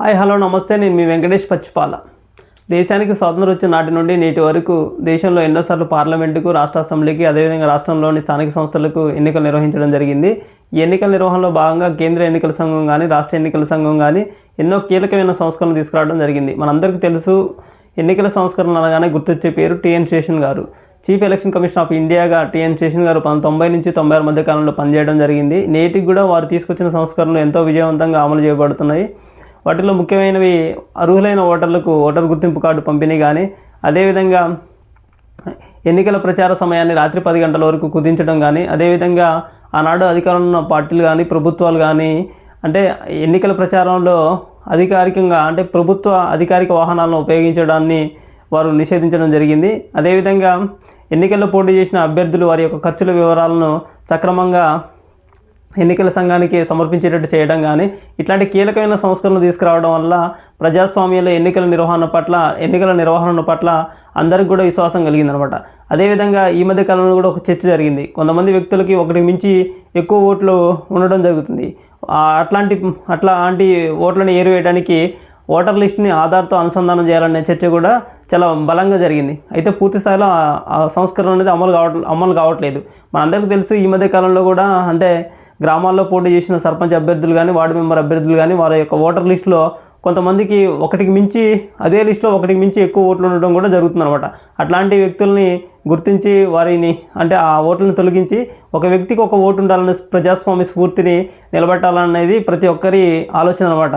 Hi hello నమస్తే. నేను మీ వెంకటేష్ పచ్చిపాల. దేశానికి స్వాతంత్రం వచ్చిన నాటి నుండి నేటి వరకు దేశంలో ఎన్నోసార్లు పార్లమెంటుకు రాష్ట్ర అసెంబ్లీకి అదేవిధంగా రాష్ట్రంలోని స్థానిక సంస్థలకు ఎన్నికలు నిర్వహించడం జరిగింది. ఈ ఎన్నికల నిర్వహణలో భాగంగా కేంద్ర ఎన్నికల సంఘం కానీ రాష్ట్ర ఎన్నికల సంఘం కానీ ఎన్నో కీలకమైన సంస్కరణలు తీసుకురావడం జరిగింది. మనందరికీ తెలుసు ఎన్నికల సంస్కరణలు అనగానే గుర్తొచ్చే పేరు T N Seshan garu. Chief election commission of ఇండియాగా T N Seshan garu పంతొమ్మిది తొంభై నుంచి తొంభై ఆరు మధ్య కాలంలో పనిచేయడం జరిగింది. నేటికి కూడా వారు తీసుకొచ్చిన సంస్కరణలు ఎంతో విజయవంతంగా అమలు చేయబడుతున్నాయి. వాటిలో ముఖ్యమైనవి అర్హులైన ఓటర్లకు ఓటర్ గుర్తింపు కార్డు పంపిణీ కానీ అదేవిధంగా ఎన్నికల ప్రచార సమయాన్ని రాత్రి పది గంటల వరకు కుదించడం కానీ అదేవిధంగా ఆనాడు అధికారంలో ఉన్న పార్టీలు కానీ ప్రభుత్వాలు కానీ అంటే ఎన్నికల ప్రచారంలో అధికారికంగా అంటే ప్రభుత్వ అధికారిక వాహనాలను ఉపయోగించడాన్ని వారు నిషేధించడం జరిగింది. అదేవిధంగా ఎన్నికల్లో పోటీ చేసిన అభ్యర్థులు వారి యొక్క ఖర్చుల వివరాలను సక్రమంగా ఎన్నికల సంఘానికి సమర్పించేటట్టు చేయడం కానీ ఇట్లాంటి కీలకమైన సంస్కరణలు తీసుకురావడం వల్ల ప్రజాస్వామ్యంలో ఎన్నికల నిర్వహణ పట్ల ఎన్నికల నిర్వహణ పట్ల అందరికి కూడా విశ్వాసం కలిగిందనమాట. అదేవిధంగా ఈ మధ్య కాలంలో కూడా ఒక చర్చ జరిగింది. కొంతమంది వ్యక్తులకి ఒకటి మించి ఎక్కువ ఓట్లు ఉండడం జరుగుతుంది. అట్లాంటి అట్లాంటి ఓట్లను ఏరివేయడానికి ఓటర్ లిస్ట్ని ఆధార్తో అనుసంధానం చేయాలనే చర్చ కూడా చాలా బలంగా జరిగింది. అయితే పూర్తి స్థాయిలో ఆ సంస్కరణ అనేది అమలు కావట్ అమలు కావట్లేదు. మనందరికీ తెలుసు ఈ మధ్య కాలంలో కూడా అంటే గ్రామాల్లో పోటీ చేసిన సర్పంచ్ అభ్యర్థులు కానీ వార్డు మెంబర్ అభ్యర్థులు కానీ వారి యొక్క ఓటర్ లిస్టులో కొంతమందికి ఒకటికి మించి అదే లిస్టులో ఒకటికి మించి ఎక్కువ ఓట్లు ఉండడం కూడా జరుగుతుందన్నమాట. అట్లాంటి వ్యక్తుల్ని గుర్తించి వారిని అంటే ఆ ఓట్లను తొలగించి ఒక వ్యక్తికి ఒక ఓటు ఉండాలనే ప్రజాస్వామ్య స్ఫూర్తిని నిలబెట్టాలనేది ప్రతి ఒక్కరి ఆలోచన అనమాట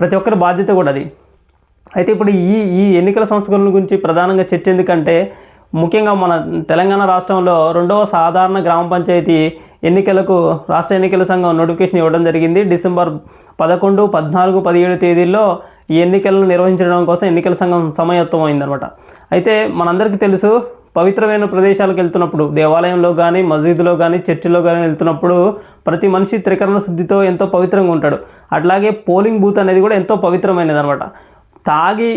ప్రతి ఒక్కరి బాధ్యత కూడా అది. అయితే ఇప్పుడు ఈ ఈ ఎన్నికల సంస్కరణల గురించి ప్రధానంగా చర్చ ఎందుకంటే ముఖ్యంగా మన తెలంగాణ రాష్ట్రంలో రెండవ సాధారణ గ్రామ పంచాయతీ ఎన్నికలకు రాష్ట్ర ఎన్నికల సంఘం నోటిఫికేషన్ ఇవ్వడం జరిగింది. డిసెంబర్ పదకొండు పద్నాలుగు పదిహేడు తేదీల్లో ఈ ఎన్నికలను నిర్వహించడం కోసం ఎన్నికల సంఘం సమాయత్తం అయిందనమాట అయితే మనందరికీ తెలుసు పవిత్రమైన ప్రదేశాలకు వెళ్తున్నప్పుడు దేవాలయంలో కానీ మసీదులో కానీ చర్చిలో కానీ వెళ్తున్నప్పుడు ప్రతి మనిషి త్రికరణ శుద్ధితో ఎంతో పవిత్రంగా ఉంటాడు. అట్లాగే పోలింగ్ బూత్ అనేది కూడా ఎంతో పవిత్రమైనది అనమాట తాగి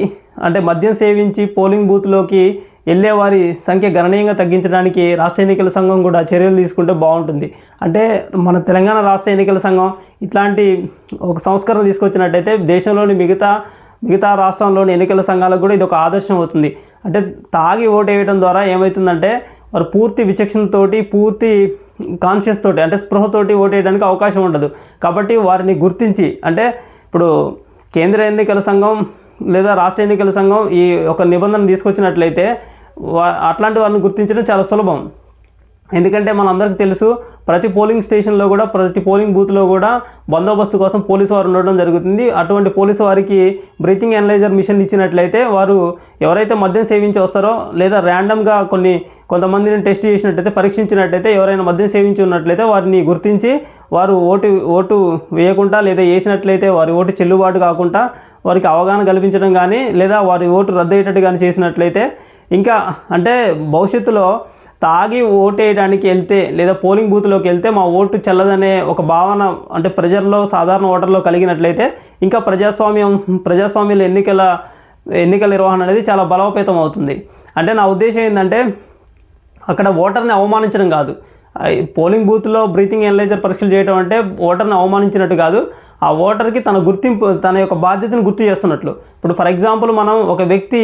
అంటే మద్యం సేవించి పోలింగ్ బూత్లోకి వెళ్ళే వారి సంఖ్య గణనీయంగా తగ్గించడానికి రాష్ట్ర ఎన్నికల సంఘం కూడా చర్యలు తీసుకుంటే బాగుంటుంది. అంటే మన తెలంగాణ రాష్ట్ర ఎన్నికల సంఘం ఇట్లాంటి ఒక సంస్కరణ తీసుకొచ్చినట్టయితే దేశంలోని మిగతా మిగతా రాష్ట్రంలోని ఎన్నికల సంఘాలకు కూడా ఇది ఒక ఆదర్శం అవుతుంది. అంటే తాగి ఓటు వేయడం ద్వారా ఏమవుతుందంటే వారు పూర్తి విచక్షణతోటి పూర్తి కాన్షియస్ తోటి అంటే స్పృహతోటి ఓటు వేయడానికి అవకాశం ఉండదు. కాబట్టి వారిని గుర్తించి అంటే ఇప్పుడు కేంద్ర ఎన్నికల సంఘం లేదా రాష్ట్ర ఎన్నికల సంఘం ఈ ఒక నిబంధన తీసుకొచ్చినట్లయితే వా అట్లాంటి వారిని గుర్తించడం చాలా సులభం. ఎందుకంటే మనందరికీ తెలుసు ప్రతి పోలింగ్ స్టేషన్లో కూడా ప్రతి పోలింగ్ బూత్లో కూడా బందోబస్తు కోసం పోలీసు వారు ఉండడం జరుగుతుంది. అటువంటి పోలీసు వారికి బ్రీతింగ్ అనలైజర్ మిషన్ ఇచ్చినట్లయితే వారు ఎవరైతే మద్యం సేవించి వస్తారో లేదా ర్యాండమ్గా కొన్ని కొంతమందిని టెస్ట్ చేసినట్టయితే పరీక్షించినట్టయితే ఎవరైనా మద్యం సేవించి ఉన్నట్లయితే వారిని గుర్తించి వారు ఓటు ఓటు వేయకుండా లేదా వేసినట్లయితే వారి ఓటు చెల్లుబాటు కాకుండా వారికి అవగాహన కల్పించడం కానీ లేదా వారి ఓటు రద్దయ్యేటట్టు కానీ చేసినట్లయితే ఇంకా అంటే భవిష్యత్తులో తాగి ఓటేయడానికి వెళ్తే లేదా పోలింగ్ బూత్లోకి వెళ్తే మా ఓటు చెల్లదనే ఒక భావన అంటే ప్రజల్లో సాధారణ ఓటర్లో కలిగినట్లయితే ఇంకా ప్రజాస్వామ్యం ప్రజాస్వామ్యంలో ఎన్నికల ఎన్నికల నిర్వహణ అనేది చాలా బలోపేతం అవుతుంది. అంటే నా ఉద్దేశం ఏంటంటే అక్కడ ఓటర్ని అవమానించడం కాదు. పోలింగ్ బూత్లో బ్రీతింగ్ ఎనలైజర్ పరీక్షలు చేయడం అంటే ఓటర్ని అవమానించినట్టు కాదు. ఆ ఓటర్కి తన గుర్తింపు తన యొక్క బాధ్యతను గుర్తు చేస్తున్నట్లు. ఇప్పుడు ఫర్ ఎగ్జాంపుల్ మనం ఒక వ్యక్తి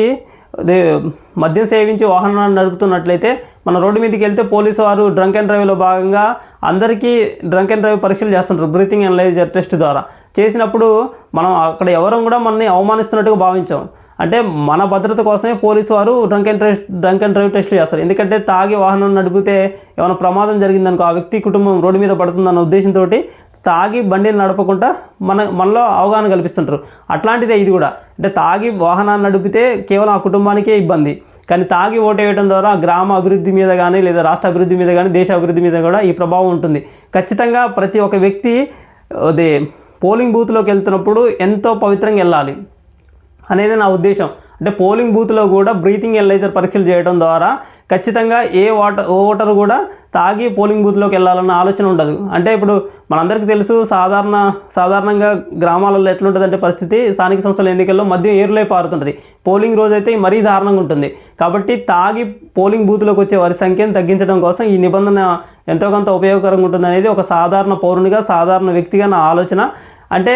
మద్యం సేవించి వాహనాన్ని నడుపుతున్నట్లయితే మన రోడ్డు మీదకి వెళ్తే పోలీసు వారు డ్రంక్ అండ్ డ్రైవ్లో భాగంగా అందరికీ డ్రంక్ అండ్ డ్రైవ్ పరీక్షలు చేస్తుంటారు బ్రీతింగ్ అనలైజర్ టెస్ట్ ద్వారా. చేసినప్పుడు మనం అక్కడ ఎవరం కూడా మనని అవమానిస్తున్నట్టుగా భావించాం. అంటే మన భద్రత కోసమే పోలీసు వారు drunk and drive drunk and drive టెస్ట్లు చేస్తారు. ఎందుకంటే తాగి వాహనం నడిపితే ఏమైనా ప్రమాదం జరిగిందనుకో ఆ వ్యక్తి కుటుంబం రోడ్డు మీద పడుతుందన్న ఉద్దేశంతో తాగి బండిని నడపకుండా మన మనలో అవగాహన కల్పిస్తుంటారు. అట్లాంటిదే ఇది కూడా. అంటే తాగి వాహనాన్ని నడిపితే కేవలం ఆ కుటుంబానికే ఇబ్బంది. కానీ తాగి ఓటేయడం ద్వారా గ్రామ అభివృద్ధి మీద కానీ లేదా రాష్ట్ర అభివృద్ధి మీద కానీ దేశ అభివృద్ధి మీద కూడా ఈ ప్రభావం ఉంటుంది. ఖచ్చితంగా ప్రతి ఒక్క వ్యక్తి అదే పోలింగ్ బూత్లోకి వెళ్తున్నప్పుడు ఎంతో పవిత్రంగా వెళ్ళాలి. అనేది నా ఉద్దేశం. అంటే పోలింగ్ బూత్లో కూడా బ్రీతింగ్ ఎలైజర్ పరీక్షలు చేయడం ద్వారా ఖచ్చితంగా ఏ ఓటర్ ఓటర్ కూడా తాగి పోలింగ్ బూత్లోకి వెళ్ళాలన్న ఆలోచన ఉండదు. అంటే ఇప్పుడు మనందరికీ తెలుసు సాధారణ సాధారణంగా గ్రామాలలో ఎట్లుంటుందంటే పరిస్థితి స్థానిక సంస్థల ఎన్నికల్లో మద్యం ఏరులై పారుతుంటుంది. పోలింగ్ రోజు అయితే మరీ దారుణంగా ఉంటుంది. కాబట్టి తాగి పోలింగ్ బూత్లోకి వచ్చే వారి సంఖ్యను తగ్గించడం కోసం ఈ నిబంధన ఎంతో కొంత ఉపయోగకరంగా ఉంటుంది అనేది ఒక సాధారణ పౌరునిగా సాధారణ వ్యక్తిగా నా ఆలోచన. అంటే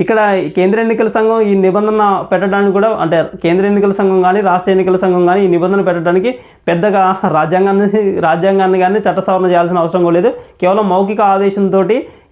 ఇక్కడ కేంద్ర ఎన్నికల సంఘం ఈ నిబంధన పెట్టడానికి కూడా అంటే కేంద్ర ఎన్నికల సంఘం కానీ రాష్ట్ర ఎన్నికల సంఘం కానీ ఈ నిబంధన పెట్టడానికి పెద్దగా రాజ్యాంగాన్ని రాజ్యాంగాన్ని కానీ చట్ట సవరణ చేయాల్సిన అవసరం కూడా లేదు. కేవలం మౌఖిక ఆదేశంతో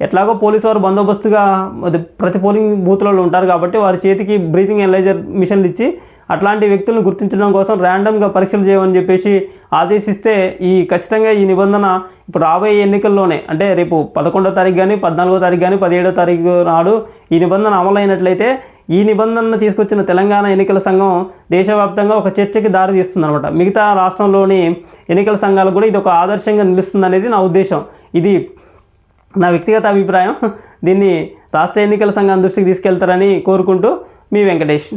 ఎట్లాగో పోలీసు వారు బందోబస్తుగా అది ప్రతి పోలింగ్ బూత్లలో ఉంటారు కాబట్టి వారి చేతికి బ్రీతింగ్ ఎనలైజర్ మిషన్లు ఇచ్చి అట్లాంటి వ్యక్తులను గుర్తించడం కోసం ర్యాండమ్గా పరీక్షలు చేయమని చెప్పేసి ఆదేశిస్తే ఈ ఖచ్చితంగా ఈ నిబంధన ఇప్పుడు రాబోయే ఎన్నికల్లోనే అంటే రేపు పదకొండో తారీఖు కానీ పద్నాలుగో తారీఖు కానీ పదిహేడో తారీఖు నాడు ఈ నిబంధన అమలైనట్లయితే ఈ నిబంధనను తీసుకొచ్చిన తెలంగాణ ఎన్నికల సంఘం దేశవ్యాప్తంగా ఒక చర్చకి దారి తీస్తుందన్నమాట. మిగతా రాష్ట్రంలోని ఎన్నికల సంఘాలు కూడా ఇది ఒక ఆదర్శంగా నిలుస్తుంది అనేది నా ఉద్దేశం. ఇది నా వ్యక్తిగత అభిప్రాయం. దీన్ని రాష్ట్ర ఎన్నికల సంఘం దృష్టికి తీసుకెళ్తారని కోరుకుంటూ మీ వెంకటేష్.